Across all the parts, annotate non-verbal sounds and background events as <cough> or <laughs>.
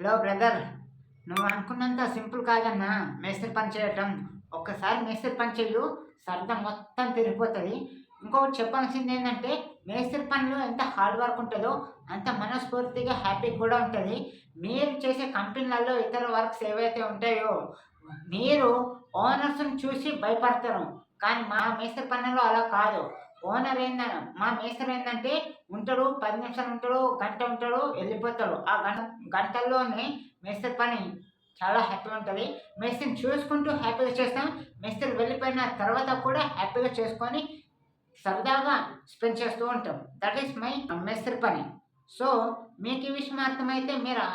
Hello brother నువ్వు అనుకున్నంత simple కాదన్నా. మేస్త్రి పని చేయటం. ఒక్కసారి మేస్త్రి పని చెయ్యు. సరదా మొత్తం తిరిగిపోతుంది. ఇంకొకటి చెప్పాల్సింది ఏంటంటే మేస్త్రి పనిలో ఎంత హార్డ్ వర్క్ ఉంటుందో అంత మనస్ఫూర్తిగా హ్యాపీ కూడా ఉంటుంది. మీరు చేసే కంపెనీలలో ఇతర వర్క్స్ ఏవైతే ఉంటాయో మీరు ఓనర్స్ని చూసి భయపడతారు. కానీ మా మేస్త్రి పనులు అలా కాదు. ఓనర్ ఏందన మా మేస్త్రి ఏంటంటే ఉంటాడు పది నిమిషాలు ఉంటాడు గంట ఉంటాడు వెళ్ళిపోతాడు. ఆ గంట గంటల్లోనే మేస్త్రి పని చాలా హ్యాపీగా ఉంటుంది. మేస్త్రిని చూసుకుంటూ హ్యాపీగా చేస్తాం. మేస్త్రి వెళ్ళిపోయిన తర్వాత కూడా హ్యాపీగా చేసుకొని సరదాగా స్పెండ్ చేస్తూ ఉంటాం. దట్ ఈస్ మై మేస్త్రి పని. సో మీకు ఈ విషయం అర్థమైతే మీరు ఆ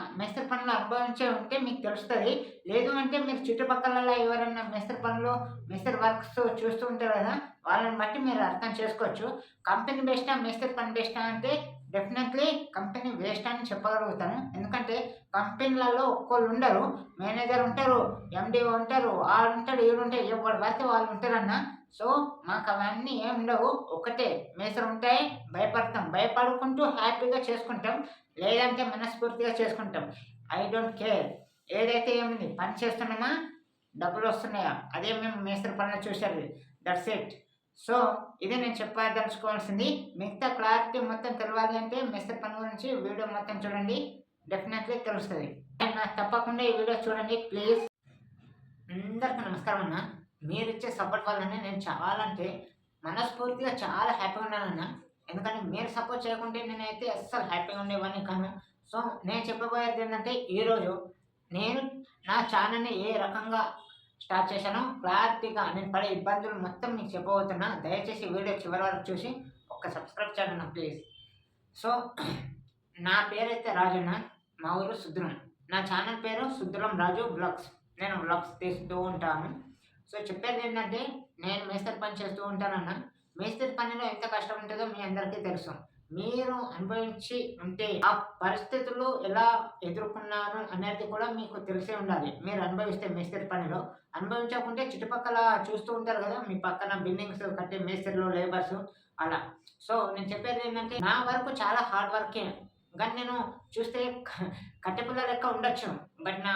పనులు అనుభవించే ఉంటే మీకు తెలుస్తుంది. లేదు అంటే మీరు చుట్టుపక్కల ఎవరైనా మేస్త్రి పనులు మేస్త్రి వర్క్స్ చూస్తూ ఉంటారు కదా వాళ్ళని బట్టి మీరు అర్థం చేసుకోవచ్చు. కంపెనీ బెస్టా మేస్త్రి పని బెస్టా అంటే డెఫినెట్లీ కంపెనీ వేస్ట్ అని చెప్పగలుగుతాను. ఎందుకంటే కంపెనీలలో ఒక్కళ్ళు ఉండరు మేనేజర్ ఉంటారు ఎండి ఉంటారు వాళ్ళు ఉంటారు వీడు ఉంటారు ఎవరు పడితే వాళ్ళు ఉంటారన్నా సో మాకు అవన్నీ ఏం లేవు. ఒకటే మేసలు ఉంటాయి భయపడతాం. భయపడుకుంటూ హ్యాపీగా చేసుకుంటాం. లేదంటే మనస్ఫూర్తిగా చేసుకుంటాం. I don't care. ఏదైతే ఏముంది పని చేస్తున్నామా డబ్బులు వస్తున్నాయా? అదే మేము మేస్త్రి పనులు చూసేది. దట్స్ ఇట్ సో ఇది నేను చెప్పదలుచుకోవాల్సింది. మిగతా క్లారిటీ మొత్తం తెలవాలి అంటే మేస్త్రి పని గురించి వీడియో మొత్తం చూడండి. డెఫినెట్లీ తెలుస్తుంది. నాకు తప్పకుండా ఈ వీడియో చూడండి ప్లీజ్ అందరికీ నమస్కారం అన్నా. మీరు ఇచ్చే సపోర్ట్ వల్లనే నేను చాలా అంటే మనస్ఫూర్తిగా చాలా హ్యాపీగా ఉన్నానన్న. ఎందుకంటే మీరు సపోర్ట్ చేయకుంటే నేనైతే అస్సలు హ్యాపీగా ఉండేవాడిని కాను. సో నేను చెప్పబోయేది ఏంటంటే ఈరోజు నేను నా ఛానల్ని ఏ రకంగా స్టార్ట్ చేశానో క్లారిటీగా నేను పడే ఇబ్బందులు మొత్తం మీకు చెప్పబోతున్నా. దయచేసి వీడియో చివరి వరకు చూసి ఒక్క సబ్స్క్రైబ్ చేయండి ప్లీజ్ సో నా పేరైతే రాజన్న మా ఊరు సుద్రం. నా ఛానల్ పేరు సుద్రం రాజు బ్లాగ్స్ నేను బ్లాగ్స్ తీస్తూ ఉంటాను. సో చెప్పేది ఏంటంటే నేను మేస్త్రి పని చేస్తూ ఉంటానన్న మేస్త్రి పనిలో ఎంత కష్టం ఉంటుందో మీ అందరికీ తెలుసు. మీరు అనుభవించి ఉంటే ఆ పరిస్థితులు ఎలా ఎదుర్కొన్నాను అనేది కూడా మీకు తెలిసే ఉండాలి. మీరు అనుభవిస్తే మేస్త్రి పనిలో. అనుభవించకుంటే చుట్టుపక్కల చూస్తూ ఉంటారు కదా మీ పక్కన బిల్డింగ్స్ కట్టే మేస్త్రిలు లేబర్స్ అలా. సో నేను చెప్పేది ఏంటంటే నా వరకు చాలా హార్డ్ వర్కే. కానీ నేను చూస్తే కట్టెపిల్ల కట్టెపుల్ల లెక్క ఉండొచ్చు. బట్ నా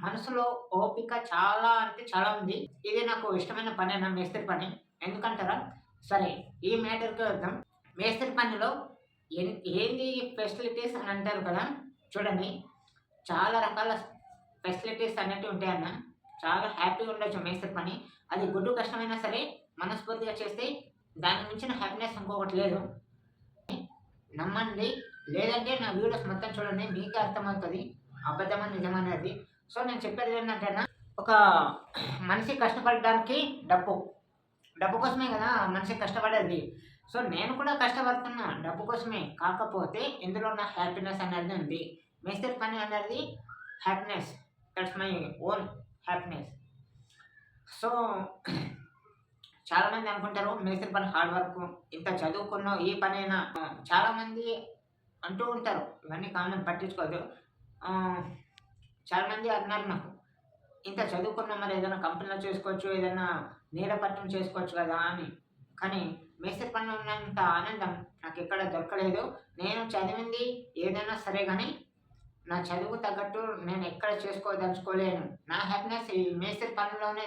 మనసులో ఓపిక చాలా అంటే చాలా ఉంది. ఇది నాకు ఇష్టమైన పని నా మేస్త్రి పని. ఎందుకంటారా? సరే ఈ మ్యాటర్కి వద్దాం. మేస్త్రి పనిలో ఏంది ఫెసిలిటీస్ అని అంటారు కదా? చూడండి. చాలా రకాల ఫెసిలిటీస్ అనేవి ఉంటాయన్న చాలా హ్యాపీగా ఉండొచ్చు మేస్త్రి పని. అది గుడ్డు కష్టమైనా సరే మనస్ఫూర్తిగా చేస్తే దాని మించిన హ్యాపీనెస్ ఇంకొకటి లేదు. నమ్మండి. లేదంటే నా వీడియోస్ మొత్తం చూడండి. మీకే అర్థమవుతుంది. అబద్ధమని నిజమనేది సో నేను చెప్పేది ఏంటంటే ఒక మనిషి కష్టపడడానికి డబ్బు. డబ్బు కోసమే కదా మనిషి కష్టపడేది. సో నేను కూడా కష్టపడుతున్నా డబ్బు కోసమే. కాకపోతే ఇందులో నా హ్యాపీనెస్ అనేది ఉంది. మేస్త్రి పని అనేది happiness that's my own happiness so చాలామంది అనుకుంటారు మేస్త్రి పని హార్డ్ వర్క్ ఇంత చదువుకున్నావు ఏ పనైనా. చాలామంది అంటూ ఉంటారు ఇవన్నీ కామన్ పట్టించుకోదు. చాలామంది అన్నారు నాకు. ఇంత చదువుకున్నా మరి ఏదైనా కంపెనీలో చేసుకోవచ్చు ఏదైనా నీడ పట్టణం చేసుకోవచ్చు కదా అని. కానీ మేస్త్రి పనులు ఉన్నంత ఆనందం నాకు ఎక్కడ దొరకలేదు. నేను చదివింది ఏదైనా సరే కానీ నా చదువు తగ్గట్టు నేను ఎక్కడ చేసుకోదలుచుకోలేను. నా హ్యాపీనెస్ ఈ మేస్త్రి పనుల్లోనే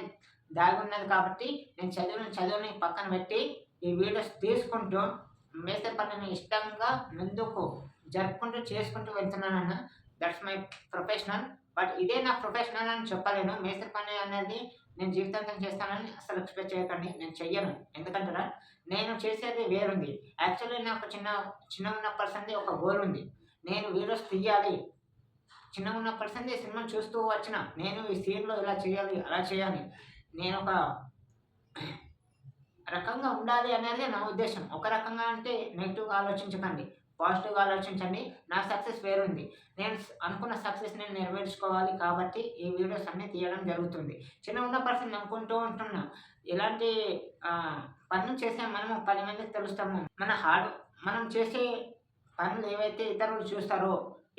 దాగున్నది కాబట్టి నేను చదువుని చదువుని పక్కన పెట్టి ఈ వీడియోస్ తీసుకుంటూ మేస్త్రి పనిని ఇష్టంగా ముందుకు జరుపుకుంటూ చేసుకుంటూ వెళ్తున్నానన్న. దట్స్ మై ప్రొఫెషనల్ బట్ ఇదే నా ప్రొఫెషనల్ అని చెప్పలేను. మేస్త్రి పని అనేది నేను జీవితాంతం చేస్తానని అసలు ఎక్స్పెక్ట్ చేయకండి. నేను చెయ్యను. ఎందుకంటారా నేను చేసేది వేరుంది. యాక్చువల్లీ నాకు చిన్న చిన్న ఉన్న పర్సన్ది ఒక గోల్ ఉంది. నేను వీడియోస్ తీయాలి. చిన్న ఉన్న పర్సన్ది సినిమా చూస్తూ వచ్చిన నేను ఈ సీన్లో ఇలా చేయాలి అలా చేయాలి. నేను ఒక రకంగా ఉండాలి అనేది నా ఉద్దేశం. ఒక రకంగా అంటే నెగిటివ్గా ఆలోచించకండి. పాజిటివ్గా ఆలోచించండి. నా సక్సెస్ వేరుంది. నేను అనుకున్న సక్సెస్ నేను నెరవేర్చుకోవాలి కాబట్టి ఈ వీడియోస్ అన్నీ తీయడం జరుగుతుంది. చిన్న ఉన్న పర్సన్ అనుకుంటూ ఉంటున్నా ఇలాంటి పనులు చేసే మనము పది మందికి తెలుస్తాము. మన హార్డ్ మనం చేసే పనులు ఏవైతే ఇతరులు చూస్తారో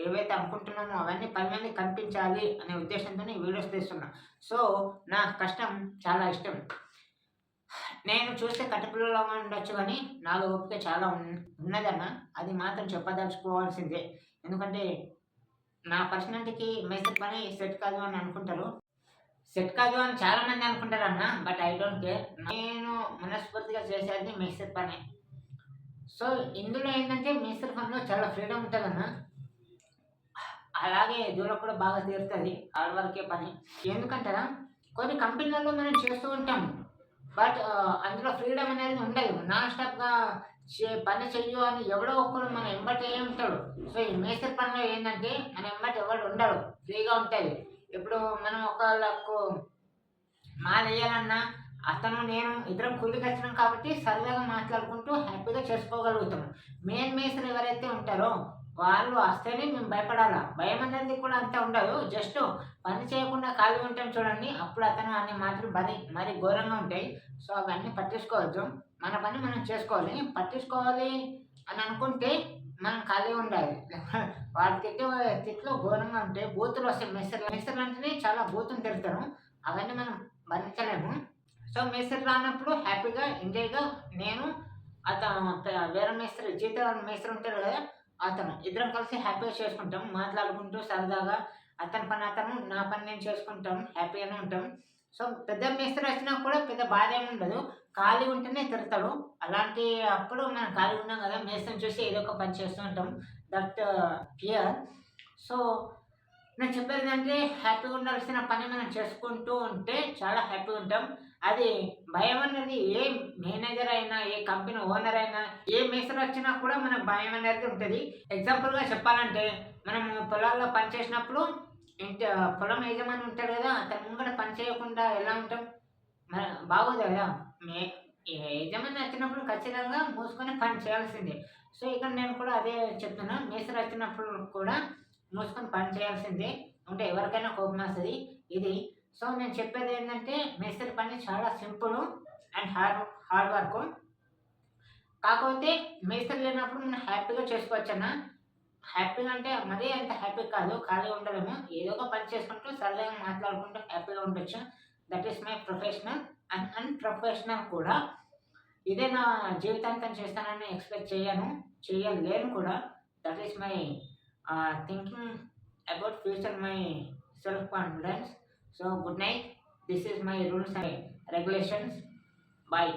ఏవైతే అనుకుంటున్నామో అవన్నీ పది మందికి కనిపించాలి అనే ఉద్దేశంతో వీడియోస్ తీస్తున్నా. సో నా కష్టం చాలా ఇష్టం. నేను చూస్తే కట్టపిల్లలా ఉండొచ్చు కానీ నాలో ఓపిక చాలా ఉన్- ఉన్నదన్న అది మాత్రం చెప్పదలుచుకోవాల్సిందే. ఎందుకంటే నా పర్సనాలిటీకి మేస్త్రి పని సెట్ కాదు అని అనుకుంటారు. సెట్ కాదు అని చాలా మంది అనుకుంటారు అన్న బట్ ఐ డోంట్ కేర్. నేను మనస్ఫూర్తిగా చేసేది మేస్త్రి పని సో ఇందులో ఏంటంటే మేస్త్రి పనిలో చాలా ఫ్రీడమ్ ఉంటుంది అన్న అలాగే దూరం కూడా బాగా తీరుతుంది. హార్డ్ వర్కే పని. ఎందుకంటారా? కొన్ని కంపెనీలలో మనం చేస్తూ ఉంటాం బట్ అందులో ఫ్రీడమ్ అనేది ఉండదు. నాన్ స్టాప్గా పని చెయ్యు అని ఎవడో ఒకడు మన ఎంబటి ఉంటాడు. సో ఈ మేస్త్రి పనిలో ఏంటంటే మన ఎంబటి ఎవడు ఉండడు. ఫ్రీగా ఉంటుంది. ఇప్పుడు మనం ఒకళ్ళకు మాల వేయాలన్నా అతను నేను ఇద్దరం కూలికి వచ్చినాం కాబట్టి సరదాగా మాట్లాడుకుంటూ హ్యాపీగా చేసుకోగలుగుతాం. మెయిన్ మేస్త్రి ఎవరైతే ఉంటారో వాళ్ళు వస్తేనే మేము భయపడాలా? భయం అనేది కూడా అంత ఉండదు. జస్ట్ పని చేయకుండా ఖాళీ ఉంటాం చూడండి. అప్పుడు అతను అనే మాటలు మరి మరి ఘోరంగా ఉంటాయి. సో అవన్నీ పట్టించుకోవద్దు. మన పని మనం చేసుకోవాలి. పట్టించుకోవాలి అని అనుకుంటే మనం ఖాళీ ఉండాలి. <laughs> వాటి తిట్టే తిట్లు ఘోరంగా ఉంటాయి. బూతులు వస్తాయి. మెస్సర్లు మెస్సర్లు అంటేనే చాలా బూతులు తిరుగుతారు అవన్నీ మనం భరించలేము. సో మేస్త్రి రానప్పుడు హ్యాపీగా ఎంజాయ్గా నేను అతను వేరే మేస్త్రి జీతం మేస్త్రి ఉంటారు కదా అతను. ఇద్దరం కలిసి హ్యాపీగా చేసుకుంటాం. మాట్లాడుకుంటూ సరదాగా అతని పని అతను నా పని నేను చేసుకుంటాం. హ్యాపీగానే ఉంటాం. సో పెద్ద మేస్త్రి వచ్చినా కూడా పెద్ద బాధ ఏమి ఉండదు. ఖాళీ ఉంటేనే తిడతాడు. అలాంటి అప్పుడు మనం ఖాళీ ఉన్నాం కదా మేస్త్రిని చూసి ఏదో ఒక పని చేస్తూ ఉంటాం. దట్ ఫియర్ సో నేను చెప్పేది అంటే హ్యాపీగా ఉండాల్సిన పని మనం చేసుకుంటూ ఉంటే చాలా హ్యాపీగా ఉంటాం. అది భయం అనేది ఏ మేనేజర్ అయినా ఏ కంపెనీ ఓనర్ అయినా ఏ మేసర్ వచ్చినా కూడా మనకు భయం అనేది ఉంటుంది. ఎగ్జాంపుల్గా చెప్పాలంటే మనం పొలాల్లో పని చేసినప్పుడు ఇంటి పొలం యజమాని ఉంటాడు కదా అతను ముంగట పని చేయకుండా ఎలా ఉంటాం? మన బాగోదు కదా. మే యజమాని వచ్చినప్పుడు ఖచ్చితంగా మూసుకొని పని చేయాల్సిందే. సో ఇక్కడ నేను కూడా అదే చెప్తున్నా. మేసర్ వచ్చినప్పుడు కూడా మూసుకొని పని చేయాల్సిందే. ఉంటే ఎవరికైనా కోపం వస్తుంది. ఇది సో నేను చెప్పేది ఏంటంటే మేస్త్రి పని చాలా simple and hard hard work. కాకపోతే మేస్త్రి లేనప్పుడు మనం హ్యాపీగా చేసుకోవచ్చు అన్న హ్యాపీగా అంటే మరీ అంత హ్యాపీ కాదు ఖాళీగా ఉండలేము ఏదో ఒక పని చేసుకుంటూ సరదాగా మాట్లాడుకుంటూ హ్యాపీగా ఉండొచ్చు. That is my professional and unprofessional కూడా. ఇదే నా జీవితాంతం చేస్తానని ఎక్స్పెక్ట్ చేయను చేయలేను కూడా. That is my thinking about future my self confidence So good night. This is my rules and regulations. Bye.